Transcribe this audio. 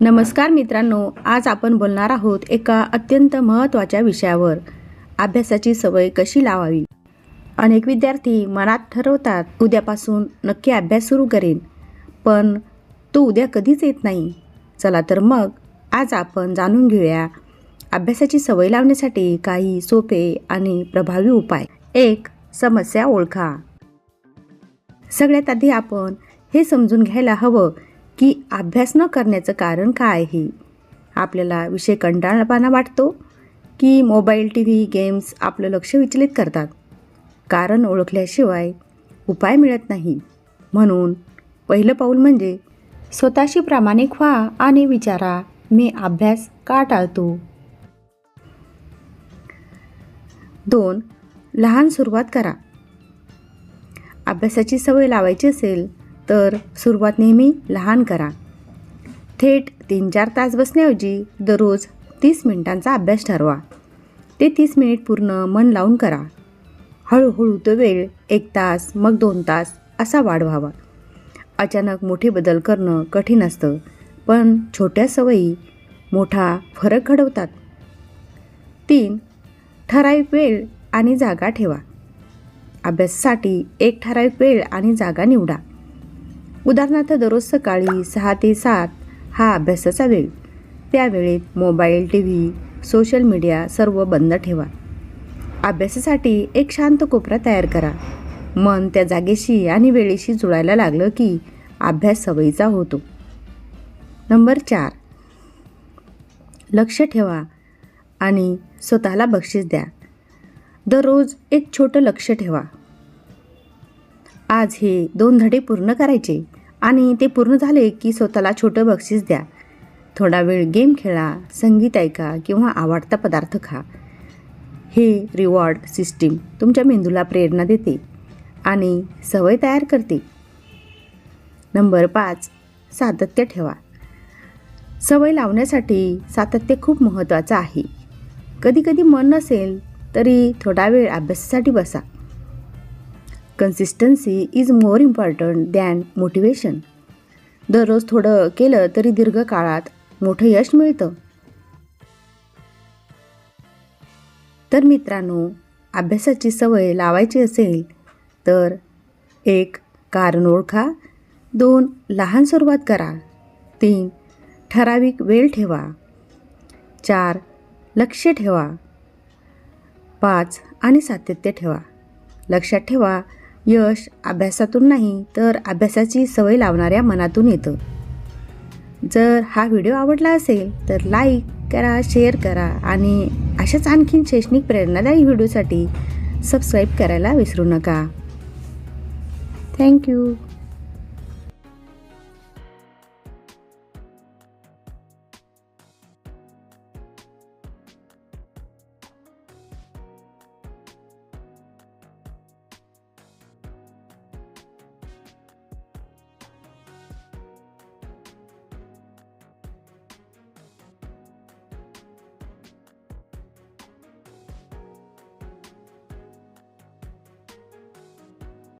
नमस्कार मित्रांनो आज आपण बोलणार आहोत एका अत्यंत महत्त्वाच्या विषयावर. अभ्यासाची सवय कशी लावावी? अनेक विद्यार्थी मनात ठरवतात उद्यापासून नक्की अभ्यास सुरू करेन पण तो उद्या कधीच येत नाही. चला तर मग आज आपण जाणून घेऊया अभ्यासाची सवय लावण्यासाठी काही सोपे आणि प्रभावी उपाय. एक समस्या ओळखा. सगळ्यात आधी आपण हे समजून घ्यायला हवं की अभ्यास न करण्याचं कारण काय आहे आपल्याला विषय कंटाळवाणा वाटतो की मोबाईल टी व्ही गेम्स आपलं लक्ष विचलित करतात. कारण ओळखल्याशिवाय उपाय मिळत नाही. म्हणून पहिलं पाऊल म्हणजे स्वतःशी प्रामाणिक व्हा आणि विचारा मी अभ्यास का टाळतो? दोन लहान सुरुवात करा. अभ्यासाची सवय लावायची असेल तर सुरुवात नेहमी लहान करा. थेट तीन चार तास बसण्याऐवजी दररोज तीस मिनिटांचा अभ्यास ठरवा. ते तीस मिनिट पूर्ण मन लावून करा. हळूहळू तो वेळ एक तास मग दोन तास असा वाढवावा. अचानक मोठे बदल करणं कठीण असतं पण छोट्या सवयी मोठा फरक घडवतात. तीन ठराविक वेळ आणि जागा ठेवा. अभ्यासासाठी एक ठराविक वेळ आणि जागा निवडा. उदाहरणार्थ दररोज सकाळी सहा ते सात हा अभ्यासाचा वेळ. त्यावेळेत mobile T V social media सर्व बंद ठेवा. अभ्यासासाठी एक शांत कोपरा तयार करा. मन त्या जागेशी आणि वेळेशी जुळायला लागलं की अभ्यास सवयीचा होतो. नंबर चार. लक्ष ठेवा आणि स्वतःला बक्षीस द्या. दररोज एक छोटं लक्ष ठेवा. आज हे दोन धडे पूर्ण करायचे. आणि ते पूर्ण झाले की स्वतःला छोटं बक्षीस द्या. थोडा वेळ गेम खेळा संगीत ऐका किंवा आवडता पदार्थ खा. हे रिवॉर्ड सिस्टीम तुमच्या मेंदूला प्रेरणा देते आणि सवय तयार करते. नंबर पाच सातत्य ठेवा. सवय लावण्यासाठी सातत्य खूप महत्त्वाचं आहे. कधीकधी मन नसेल तरी थोडा वेळ अभ्यासासाठी बसा. Consistency is more important than motivation दररोज थोडं केलं तरी दीर्घकाळात मोठं यश मिळतं. तर मित्रांनो अभ्यासाची सवय लावायची असेल तर एक कारण ओळखा दोन लहान सुरुवात करा तीन ठराविक वेळ ठेवा चार लक्ष ठेवा पाच आणि सातत्य ठेवा. लक्षात ठेवा यश अभ्यासातून नाही तर अभ्यासाची सवय लावणाऱ्या मनातून येतं. जर हा व्हिडिओ आवडला असेल तर लाईक करा शेअर करा आणि अशाच आणखीन शैक्षणिक प्रेरणादायी व्हिडिओसाठी सबस्क्राईब करायला विसरू नका. थँक्यू